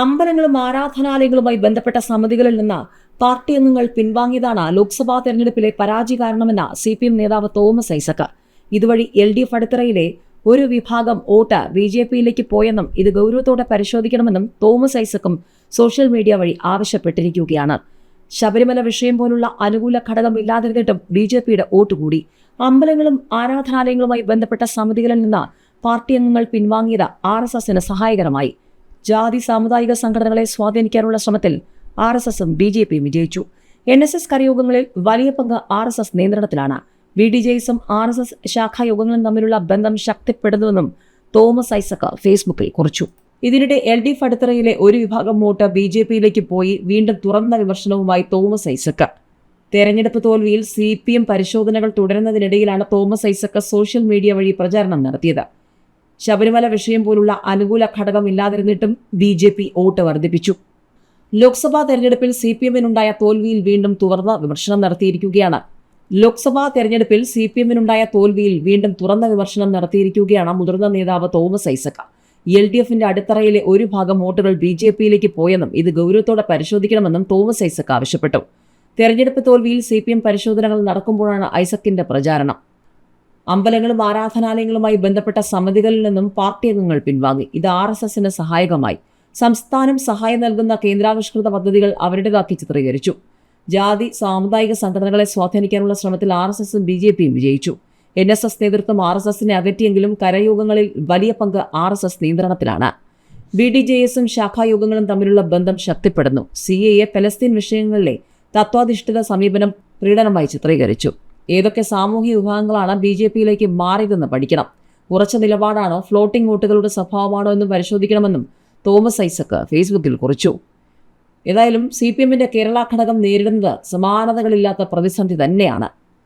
അമ്പലങ്ങളും ആരാധനാലയങ്ങളുമായി ബന്ധപ്പെട്ട സമിതികളിൽ നിന്ന് പാർട്ടി അംഗങ്ങൾ പിൻവാങ്ങിയതാണ് ലോക്സഭാ തെരഞ്ഞെടുപ്പിലെ പരാജയ കാരണമെന്ന് സി പി എം നേതാവ് തോമസ് ഐസക് ഇതുവഴി എൽ ഡി എഫ് അടിത്തറയിലെ ഒരു വിഭാഗം വോട്ട് ബി ജെ പിയിലേക്ക് പോയെന്നും ഇത് ഗൗരവത്തോടെ പരിശോധിക്കണമെന്നും തോമസ് ഐസക്കും സോഷ്യൽ മീഡിയ വഴി ആവശ്യപ്പെട്ടിരിക്കുകയാണ്. ശബരിമല വിഷയം പോലുള്ള അനുകൂല ഘടകം ഇല്ലാതിരുന്നിട്ടും ബി ജെ പിയുടെ വോട്ട് കൂടി. അമ്പലങ്ങളും ആരാധനാലയങ്ങളുമായി ബന്ധപ്പെട്ട സമിതികളിൽ നിന്ന് പാർട്ടി അംഗങ്ങൾ പിൻവാങ്ങിയത് ആർ എസ് എസിന് സഹായകരമായി. ജാതി സാമുദായിക സംഘടനകളെ സ്വാധീനിക്കാനുള്ള ശ്രമത്തിൽ ആർ എസ് എസും ബി ജെ പിയും വിജയിച്ചു. എൻ എസ് എസ് കരയോഗങ്ങളിൽ വലിയ പങ്ക് ആർ എസ് എസ് നിയന്ത്രണത്തിലാണ്. B D. ജെയ്സും R S S ശാഖായോഗങ്ങളും തമ്മിലുള്ള ബന്ധം ശക്തിപ്പെടുന്നുവെന്നും തോമസ് ഐസക് ഫേസ്ബുക്കിൽ കുറിച്ചു. ഇതിനിടെ എൽ ഡി എഫ് അടിത്തറയിലെ ഒരു വിഭാഗം വോട്ട് ബി ജെ പിയിലേക്ക് പോയി. വീണ്ടും തുറന്ന വിമർശനവുമായി തോമസ് ഐസക് തെരഞ്ഞെടുപ്പ് തോൽവിയിൽ സി പി എം പരിശോധനകൾ തുടരുന്നതിനിടയിലാണ് തോമസ് ഐസക് സോഷ്യൽ മീഡിയ വഴി പ്രചാരണം നടത്തിയത്. ശബരിമല വിഷയം പോലുള്ള അനുകൂല ഘടകം ഇല്ലാതിരുന്നിട്ടും ബി ജെ പി വോട്ട് വർദ്ധിപ്പിച്ചു. ലോക്സഭാ തെരഞ്ഞെടുപ്പിൽ സി പി എമ്മിനുണ്ടായ തോൽവിയിൽ വീണ്ടും തുറന്ന വിമർശനം നടത്തിയിരിക്കുകയാണ്. ലോക്സഭാ തെരഞ്ഞെടുപ്പിൽ സി പി എമ്മിനുണ്ടായ തോൽവിയിൽ വീണ്ടും തുറന്ന വിമർശനം നടത്തിയിരിക്കുകയാണ് മുതിർന്ന നേതാവ് തോമസ് ഐസക്ക എൽ ഡി എഫിന്റെ അടിത്തറയിലെ ഒരു ഭാഗം വോട്ടുകൾ ബി ജെ പിയിലേക്ക് പോയെന്നും ഇത് ഗൗരവത്തോടെ പരിശോധിക്കണമെന്നും തോമസ് ഐസക് ആവശ്യപ്പെട്ടു. തെരഞ്ഞെടുപ്പ് തോൽവിയിൽ സി പി എം പരിശോധനകൾ നടക്കുമ്പോഴാണ് ഐസക്കിന്റെ പ്രചാരണം. അമ്പലങ്ങളും ആരാധനാലയങ്ങളുമായി ബന്ധപ്പെട്ട സമിതികളിൽ നിന്നും പാർട്ടി അംഗങ്ങൾ പിൻവാങ്ങി. ഇത് ആർ എസ് എസിന് സഹായകമായി. സംസ്ഥാനം സഹായം നൽകുന്ന കേന്ദ്രാവിഷ്കൃത പദ്ധതികൾ അവരുടേതാക്കി ചിത്രീകരിച്ചു. ജാതി സാമുദായിക സംഘടനകളെ സ്വാധീനിക്കാനുള്ള ശ്രമത്തിൽ ആർ എസ് എസും ബി ജെ പിയും വിജയിച്ചു. എൻ എസ് എസ് നേതൃത്വം ആർ എസ് എസിനെ അകറ്റിയെങ്കിലും കരയോഗങ്ങളിൽ വലിയ പങ്ക് ആർ എസ് എസ് നിയന്ത്രണത്തിലാണ്. ബി ഡി ജെ എസും ശാഖായോഗങ്ങളും തമ്മിലുള്ള ബന്ധം ശക്തിപ്പെടുന്നു. സി എ പലസ്തീൻ വിഷയങ്ങളിലെ തത്വാധിഷ്ഠിത സമീപനം പ്രീണനമായി ചിത്രീകരിച്ചു. ഏതൊക്കെ സാമൂഹിക വിഭാഗങ്ങളാണ് ബി ജെ പിയിലേക്ക് മാറിയതെന്ന് പഠിക്കണം. ഉറച്ച നിലപാടാണോ ഫ്ലോട്ടിംഗ് വോട്ടുകളുടെ സ്വഭാവമാണോ എന്നും പരിശോധിക്കണമെന്നും തോമസ് ഐസക്ക് ഫേസ്ബുക്കിൽ കുറിച്ചു. ഏതായാലും സി പി എമ്മിന്റെ കേരള ഘടകം നേരിടുന്നത് സമാനതകളില്ലാത്ത പ്രതിസന്ധി തന്നെയാണ്.